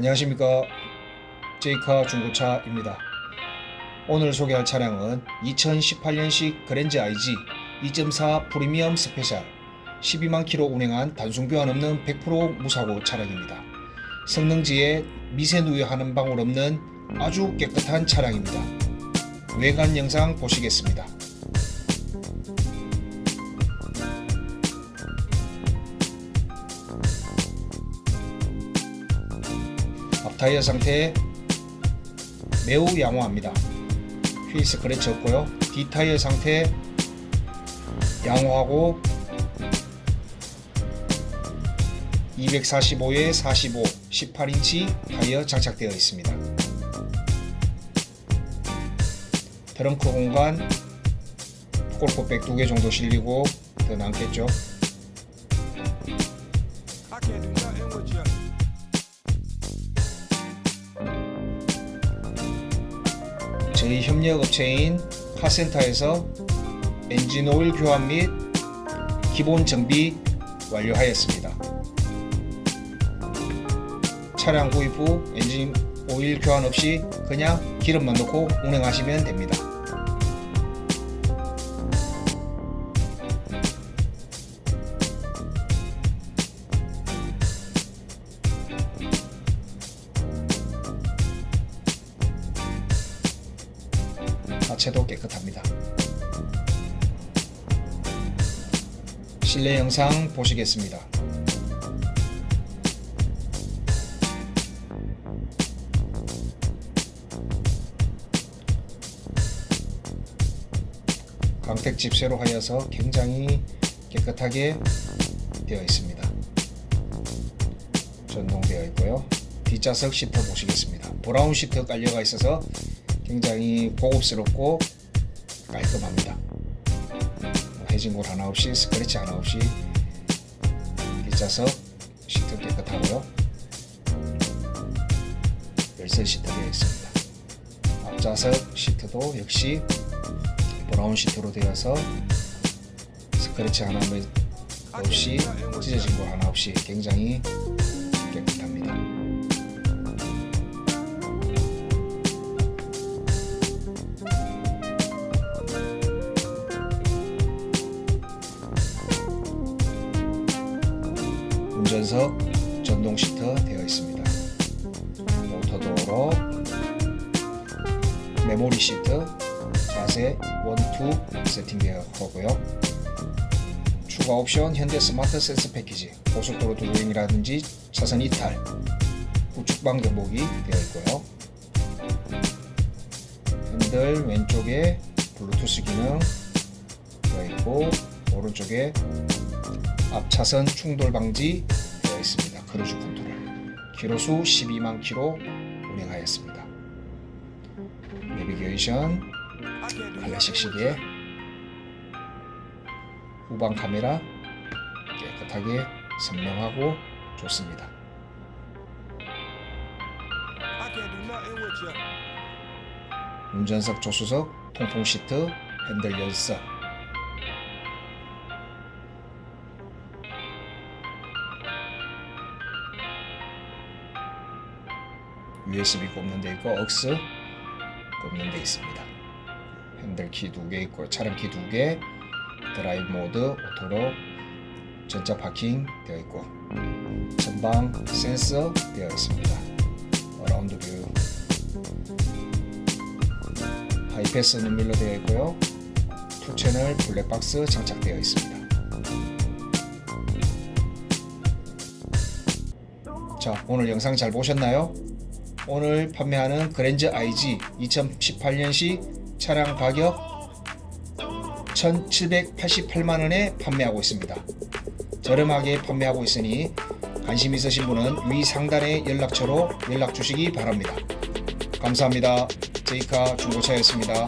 안녕하십니까? 제이카 중고차입니다. 오늘 소개할 차량은 2018년식 그랜저 IG 2.4 프리미엄 스페셜 12만 킬로 운행한 단순 교환 없는 100% 무사고 차량입니다. 성능지에 미세 누유 하는 방울 없는 아주 깨끗한 차량입니다. 외관 영상 보시겠습니다 앞 타이어 상태 매우 양호합니다. 휠 스크래치 없고요. 뒷타이어 상태 양호하고 245에 45, 18인치 타이어 장착되어 있습니다. 트렁크 공간 골프백 두 개 정도 실리고 더 남겠죠. 저희 협력 업체인 카센터에서 엔진 오일 교환 및 기본 정비 완료하였습니다. 차량 구입 후 엔진 오일 교환 없이 그냥 기름만 넣고 운행하시면 됩니다. 하체도 깨끗합니다. 실내 영상 보시겠습니다. 광택 집세로 하여서 굉장히 깨끗하게 되어 있습니다. 전동되어 있고요. 뒷좌석 시트 보시겠습니다. 브라운 시트 깔려가 있어서 굉장히 고급스럽고 깔끔합니다. 해진골 하나 없이 스크래치 하나 없이 뒷좌석 시트 깨끗하고요. 열선 시트 되어 있습니다. 앞좌석 시트도 역시 브라운 시트로 되어서 스크래치 하나 없이 찢어진 거 하나 없이 굉장히 운전석 전동 시트 되어 있습니다. 모터 도어로 메모리 시트 자세 원투 세팅되어 하고요. 추가 옵션 현대 스마트 센스 패키지 고속도로 도로행이라든지 차선 이탈 우측방 경보기 되어 있고요. 핸들 왼쪽에 블루투스 기능 되어 있고 오른쪽에 앞차선 충돌 방지 있습니다. 크루즈 컨트롤. 키로수 12만 킬로 운행하였습니다. 내비게이션 클래식 시계. 후방 카메라 깨끗하게 선명하고 좋습니다. 운전석 조수석 통풍 시트 핸들 열선 USB 꼽는 데 있고 억스 꼽는 데 있습니다. 핸들 키 두 개 있고 차량 키 두 개, 드라이브 모드 오토로 전자 파킹 되어 있고 전방 센서 되어 있습니다. 어라운드 뷰 하이패스 눈밀로 되어 있고요. 투 채널 블랙박스 장착되어 있습니다. 자, 오늘 영상 잘 보셨나요? 오늘 판매하는 그랜저 IG 2018년식 차량 가격 1,788만 원에 판매하고 있습니다. 저렴하게 판매하고 있으니 관심 있으신 분은 위 상단의 연락처로 연락 주시기 바랍니다. 감사합니다. 제이카 중고차였습니다.